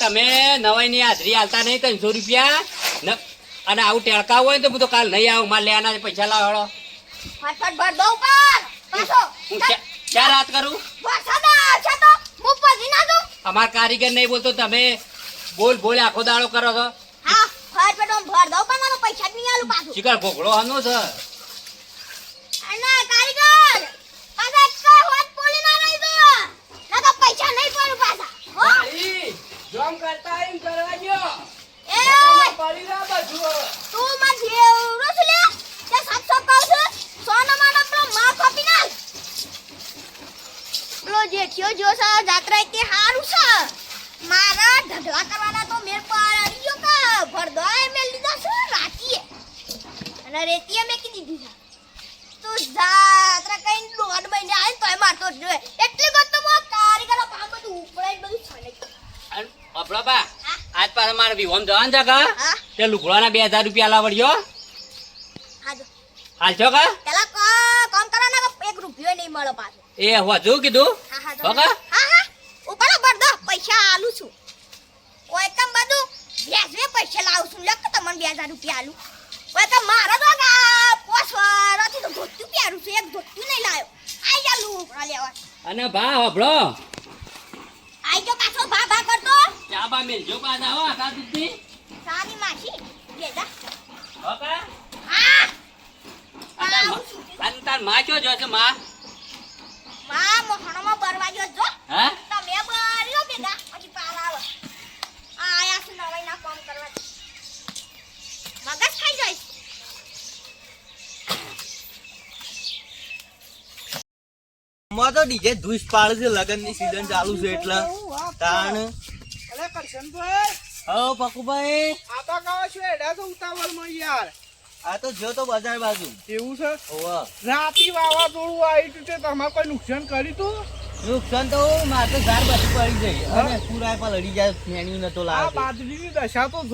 તમે નવાઈ ની હાજરી હાલતા નહીં ત્રણસો રૂપિયા. અને આવું ટેળકા હોય ને તો હું તો કાલ નહીં આવું મારે લેવાના પૈસા લાવડો ફટફટ ભર દો ઉપર. પાછો. ક્યાં રાત કરું? વરસાદ આવશે તો હું પછી ના દઉં અમાર કારીગર નહીં બોલતો તમે બોલ બોલ આખો દાડો કરો છો. હા ફટફટ હું ભર દઉં પણ મારો પૈસા જ નહીં આલું પાછું. શિકાર ભોગળો હનો છે. અને કારીગર પાછા એક કઈ હોત પોલી ના રહી દો ના તો પૈસા નહીં પડું પાછા હો જોમ કરતા એમ કરવા જો એ પડી બધું તું માં જેવડો છે લે. તે સાતસો કહું છું સોનો માનો પેલો માં કાપી નાખ. પેલો થયો જો છે જાત્રા તે હારું છે. મારા ઢગલા કરવાના તો મેર પર આવી ગયો કે. ભરદોય મેં લીધા છે રાતીએ. અને રેતીએ મેકી દીધી છે. તું જાત્રા કઈ દોઢ મહિને તો તોય મારતો જ એટલી બધું મો કારીગરો પામ બધું ઉપડાઈ બધું ઓભળો બા? આજ પાસે મારે વિહોમ જવાનું છે કા તે લુગડાના બે હજાર રૂપિયા લાવડ્યો. હાલ છો કા પેલા કામ કરવાના કે એક રૂપિયો નહીં મળે પાછો? એ હોજુ કીધું? હા કા? ઉપર ભર દો. પૈસા આલું છું. કોઈ કમ બધું વ્યાજે પૈસા લાવું છું. લખ તમને બે હજાર રૂપિયા આલું. કોઈ તો મારો તો પોસ વરસથી તો ધોતું પહેરું છું. એક ધોતું નહીં લાવ્યો. આઈ જા લુગડા લેવા. અને ભા હોભળો આઈ જો પાછો ભા ભા કરતો ચા બા મેલજો પાછા હો આખા દૂધથી સાની માસી. બે જા. હો કા હા અને તારમાં જો છે માં? માં મોહણમાં બરવા જો. હા? તમે બર્યો બેગા પછી પાર આવે. આયા છે નવાઈના કામ કરવા. મગજ ખાઈ જાય માં તો ડીજે ધૂસ પાડે છે લગનની સીઝન ચાલુ છે એટલે. તાણ અરે કરશનભાઈ હો પકુભાઈ. આ તો કહો છો એડા તો ઉતાવળમાં યાર. આ તો જો તો બજાર બાજુ. એવું છે? ઓવા રાતી વાવાઝોડું આવ્યું હતું તમારે કોઈ નુકસાન કર્યું તું? નુકસાન તો મારે તો ઝાડ બધી પડી ગઈ. અને પૂરા પર લડી જાય ફેણી નતો આ બાજરીની દશા તો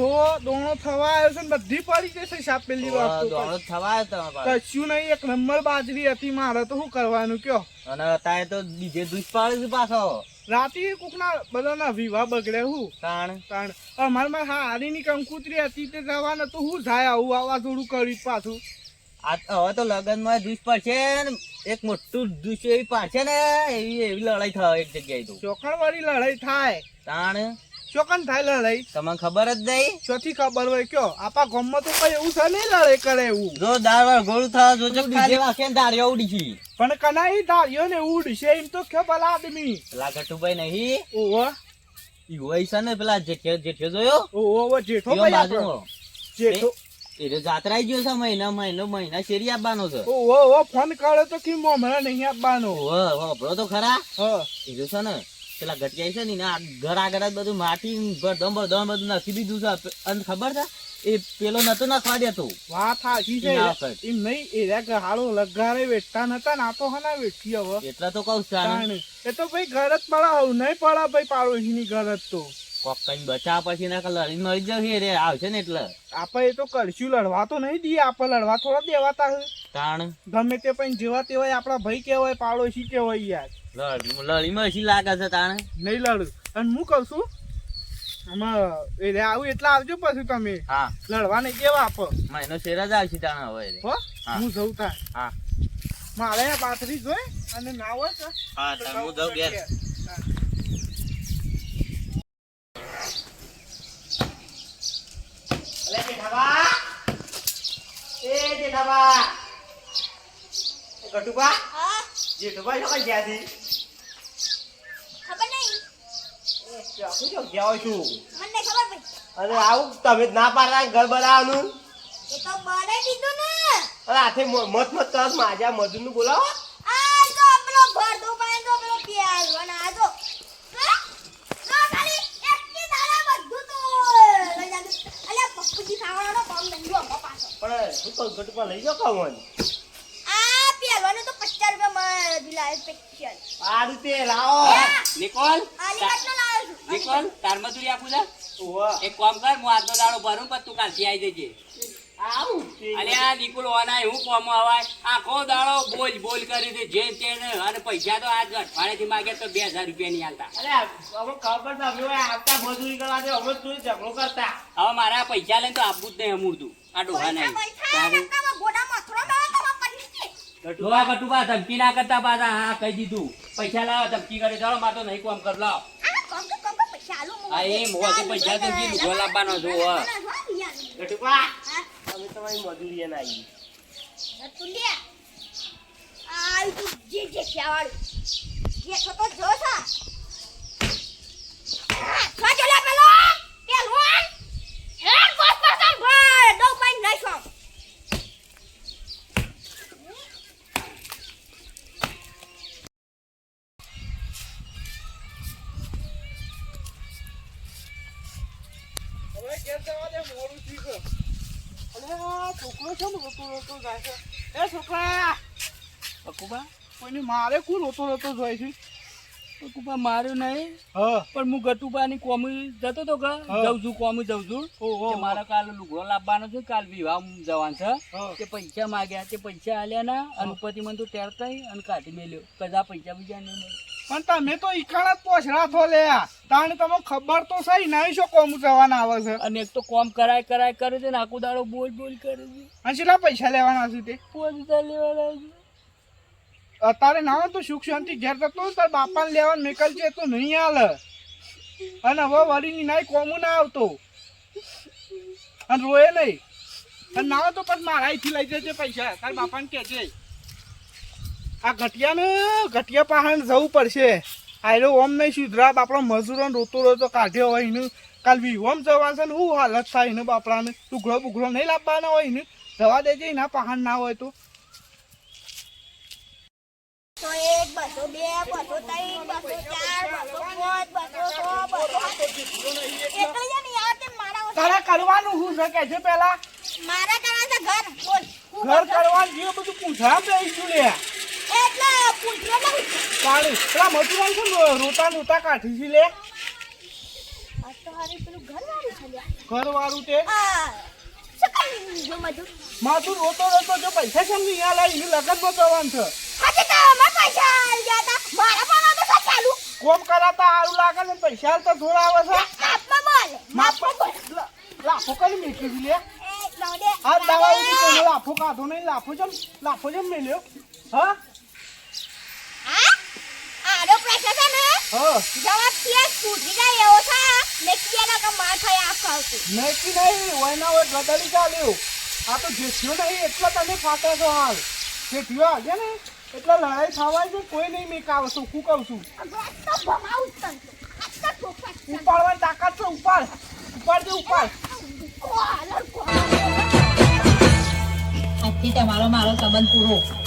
દોણો થવા આવ્યો છે ને બધી પડી જશે સાપ પેલી વાત તો થવા આવ્યો તમારા કશું નહીં એક નંબર બાજરી હતી મારે તો શું કરવાનું કયો? અને અત્યારે તો બીજે ધૂસ પાડે છે પાછો. રાતે કોકના બધાના વિવાહ બગડે હું. તાણ. તાણ. અમારમાં હા હારીની કંકુતરી હતી તે જવાને તો હું થાય આવું વાવાઝોડું કર્યું પાછું. આ હવે તો લગનમાં ધૂસ પડશે ને. એક મોટું દુષ એવી પાડશે ને એવી એવી લડાઈ થાય એક જગ્યાએ તો. ચોખણ વાળી લડાઈ થાય. તાણ. ચોકન થાય લડાઈ? તમને ખબર જ નહીં? ચોથી ખબર હોય કયો? આપા ગામમાં તો કઈ એવું થાય નહીં લડાઈ કરે એવું. જો દાર વાર ગોળું થા જો જો વાગે ને દારિયા ઉડી છે. પણ કનાઈ ધાર્યો ને ઉડશે એમ તો કે ભલા આદમી. પેલા ગટુભાઈ નહીં? ઓહો. ઈ હોય છે ને પેલા જેઠે જેઠે જોયો? ઓહો જેઠો ભાઈ આપણો. જેઠો. એટલે જાત્રા ગયો છે મહિના મહિનો મહિના શેરી આપવાનો છે. ઓહો ફોન કરે તો કે મોમરા નહીં આપવાનો? ઓહો, વાપરો તો ખરા. હ. એ છે ને પેલા ગટિયા છે ને આ ઘર આગળ જ બધું માટી ભરધમ ભરધમ બધું નાખી દીધું છે. અને ખબર છે? એ પેલો નતો નાખવા દેતો વાત સાચી છે. ના. એમ નહીં એરા હાળો લગારે વેઠતા નતા ના તો હના વેઠી હવે. એટલા તો કઉ છું તાણે. એ તો ભાઈ ઘર જ પડા હું નહીં પડા ભાઈ પાડોશીની ઘર જ તો. કોક કઈ બચા પછી ના લડી મરી જશે રે આવશે ને એટલે. આપણે એ તો કરશું લડવા તો નહીં દઈએ આપણે લડવા થોડા દેવાતા હે. તાણ. ગમે તે પણ જેવા તેવાય આપણા ભાઈ કહેવાય પાડોશી કહેવાય યાર. લડી મસી લાગે છે તાણ? નહીં લડું. અને હું કહું છું આમાં એ આવું એટલે આવજો પછી તમે. હા. લડવા નહીં કેવા આપો? મહિનો શેર જ આવશે તાણ હવે હો હું. જઉં તા હા. મારે આ જોઈ અને ના હોય તો હા તાણ હું જાઉં ઘેર. અલે જેઠાબા. એ જેઠાબા. ગટુબા. જેઠુબા શું જ્યાંથી ખબર નહીં શું છું. મને ખબર અને આવું તમે જ ના પાડતા ઘર બનાવવાનું? એ તો બનાવી દીધું ને. અરે હાથે મત મત કરો માજા મજૂરનું બોલાવો. આ જો પેલો ભર દો પાણી જો પેલો હા? જો. ખાલી એકથી તો લઈ જાજો. અલ્યા પપ્પુજી ખાવાનો કામ નહીં જો અમારા પાછો. પણ શું કહું ગટુબા લઈ જાઓ આ તો 50 રૂપિયા માં દિલાય. સારું તે લાવો. નિકોલ? આ લાવ્યો તાર મજૂરી આપું છે એક કામ કર હું આજનો દાડો ભરું પછી તું કાલથી આવી? જજે અલ્યા નિકુલ ઓનાય હું કોમ અવાય? આખો દાડો બોલ બોલ કરી દે જે તેને અને પૈસા તો આજ અઠવાડિયેથી માગે તો બે હજાર રૂપિયા નહીં આલતા. હવે મારા પૈસા લઈને તો આપવું જ નહીં અમૂર્તું. આ ડોહા નહીં. ડોહા કટુબા ધમકી ના કરતા પાછા હા કહી દીધું. પૈસા લાવો ધમકી કરે ચાલો મારે તો નહીં કોમ કર લાવ. પૈસા આલું હું. હા, એ મોં તો પૈસા તો કીધું, ગોળ આપવાનો છો, હો. હા. નતું લે. આ તું જે જે ખ્યાવાળું. જે ખતો જો સા. આ, ખાજો લે પેલો. પેલો આન. હેડ કોસ પર સમ ભર. દો પાઈ નાખો. હવે ઘેર જવા દે, મોડું થયું છે. અલે આ છોકરો છે ને રોતો રોતો જાય છે એ છોકરા અકુબા કોઈને મારે કોણ રોતો રોતો જાય છે? અકુબા માર્યું નહીં. પણ હું ગટુબાની કોમી જતો તો કે જઉં છું કોમી જઉં છું. મારે કાલ લુગડો લાવવાનો છે કાલ વિવાહ જવાનું છે. તે પૈસા માગ્યા તે પૈસા આલ્યા ના અને મને તો ટેરકાઈ અને કાઢી મેલ્યો. કદા પૈસા બીજા નહીં પણ તમે તો ઈકાણા જ પોછડા થો લે તાણે તમને ખબર તો સહી નહીં છો કોમ જવાના આવે છે. અને એક તો કોમ કરાય કરાય કરે છે ને આખું દાડો બોલ બોલ કરે છે. અને કેટલા પૈસા લેવાના છે તે? પોતા લેવાના છે. અત્યારે ના તો સુખ શાંતિ ઘેર જતો તાર બાપાને લેવાનું મેકલ છે તો નહીં હાલે. અને હવે વળીની નાય કોમું ના આવતો. અને રોએ નહીં. અને ના તો પછી મારા અહીંથી લઈ જજે પૈસા તાર બાપાને કહેજે. આ ઘટિયાને ઘટિયા પાહણ જવું પડશે. આયરો ઓમ નહીં સુધરા બાપડો મજૂરો રોતો રોતો કાઢ્યો હોય એનું કાલ વિહોમ જવાનું છે ને શું હાલત થાય એને બાપડાને? ટુકડો બુકડો નહીં લાવવાના હોય ને. જવા દેજે એના પાહણ ના હોય તો. એક બસો બે બસો ત્રણ બસો ચાર બસો પાંચ બસો છ બસો. તારે કરવાનું શું છે? કે છે પેલા મારા ઘર. બોલ. ઘર કરવાનું જે બધું પૂછા દઈશું લે. પાણી. પેલા મજૂરાન છે રોતા રોતા કાઢી છે લે. તો ઘર વાળું તે? માથું રોતો રોતો જો પૈસા છે ને અહીંયા લાવી લગનમાં જવાનું છે. તો તા તો કોમ કરાતા સારું લાગે ને પૈસા હાલતા થોડા આવે છે. લાફો કરી મેકી લે. આ દવા લાફો કાઢો નહીં લાફો જમ લાફો જમ મેલ્યો. હા આરો પ્રશ્ન છે ને હા જવાબથી પૂછી જાય એવો છે ને કિયાના કે માર ખાય આખો આવતું મેકી નહીં વયના હોય ગદડી ચાલ્યો. આ તો જેઠિયો નહીં એટલા તમે ફાટા છો હાલ. જેઠિયો આજે ને એટલે લડાઈ થવાય છે કોઈ નહીં શું કહું છું? અગર તો ભમાવું તન આટલા ટોપા ઉપાડવાની તાકાત છે ઉપાડ. ઉપાડ દે ઉપાડ. આજથી તમારો મારો સંબંધ પૂરો.